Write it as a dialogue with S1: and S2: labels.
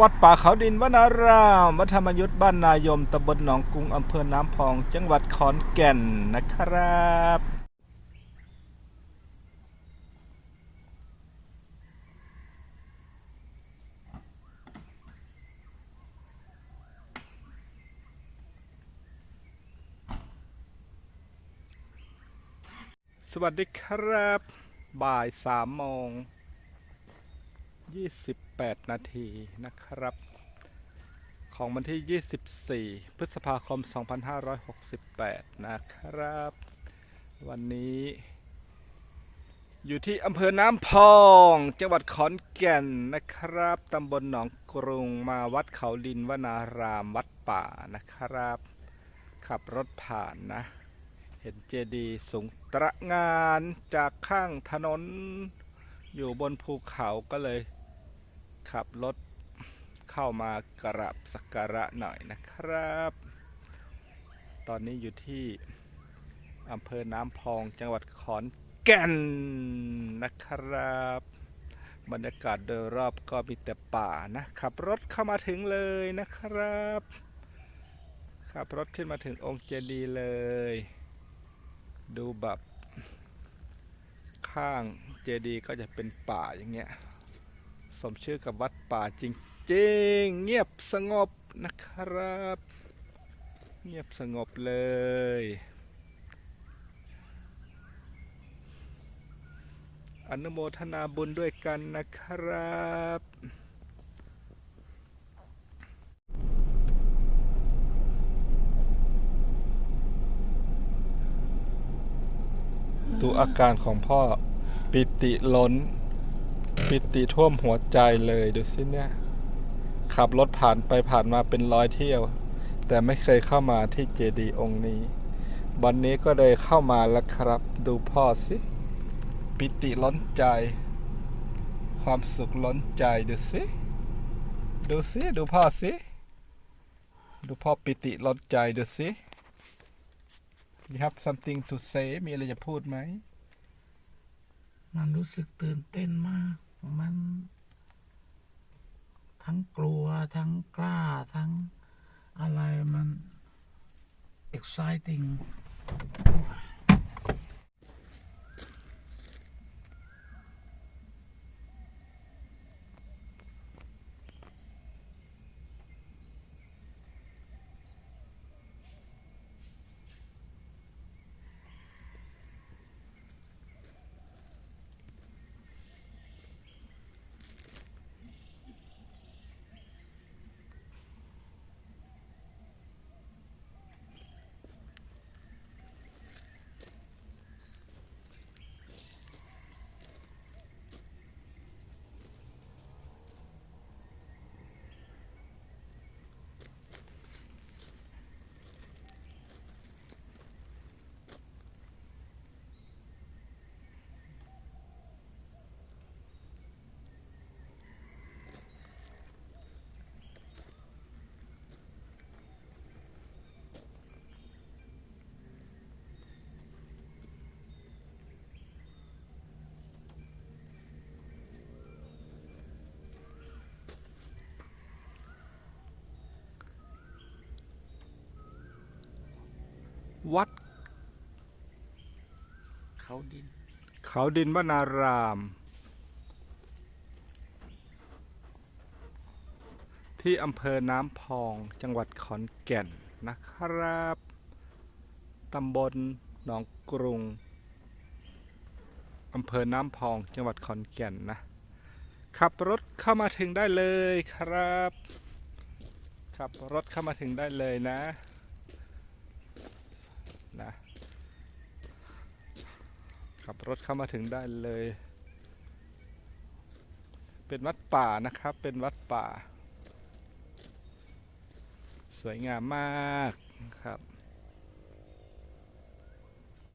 S1: วัดป่าเขาดินวนารามวัดธรรมยุทธบ้านนายมตำบลหนองกรุงอำเภอน้ำพอง จังหวัดขอนแก่นนะครับสวัสดีครับ บ่ายสามโมง 28 นาทีนะครับ ของวันที่ 24 พฤษภาคม 2568 นะครับ วันนี้ อยู่ที่อำเภอน้ำพอง จังหวัดขอนแก่นนะครับ ตำบลหนองกรุงมาวัดเขาดินวนารามวัดป่านะครับ ขับรถผ่านนะ เห็นเจดีย์สูงตระงานจากข้างถนนอยู่บนภูเขาก็เลย ขับรถเข้ามากราบสักการะหน่อยนะครับ ตอนนี้อยู่ที่อำเภอน้ำพองจังหวัดขอนแก่นนะครับ บรรยากาศโดยรอบก็มีแต่ป่านะ ขับรถเข้ามาถึงเลยนะครับ ขับรถขึ้นมาถึงองค์เจดีย์เลย ดูแบบข้างเจดีย์ก็จะเป็นป่าอย่างเงี้ย สมชื่อกับวัดป่าจริงๆ เงียบสงบนะครับ เงียบสงบเลย อนุโมทนาบุญด้วยกันนะครับดูอาการของพ่อปิติล้น ปิติท่วมหัวใจเลยดูสิเนี่ย ขับรถผ่านไปผ่านมาเป็นร้อยเที่ยว แต่ไม่เคยเข้ามาที่เจดีย์องค์นี้ วันนี้ก็เลยเข้ามาแล้วครับ ดูพ่อสิ ปิติล้นใจ ความสุขล้นใจดูสิดูสิดูพ่อสิดูพ่อปิติล้นใจดูสิ You have something to say มีอะไรจะพูดไหม
S2: มันรู้สึกตื่นเต้นมาก มัน ทั้งกลัวทั้งกล้าทั้งอะไรมัน exciting
S1: วัด
S2: เขาดิน
S1: เขาดินวนาราม ที่อำเภอน้ำพองจังหวัดขอนแก่นนะครับ ตำบลหนองกรุงอำเภอน้ำพองจังหวัดขอนแก่นนะ ขับรถเข้ามาถึงได้เลยครับ ขับรถเข้ามาถึงได้เลยนะนะ ขับ รถเข้ามาถึงได้เลย เป็นวัดป่านะครับ เป็นวัดป่า สวยงามมากครับ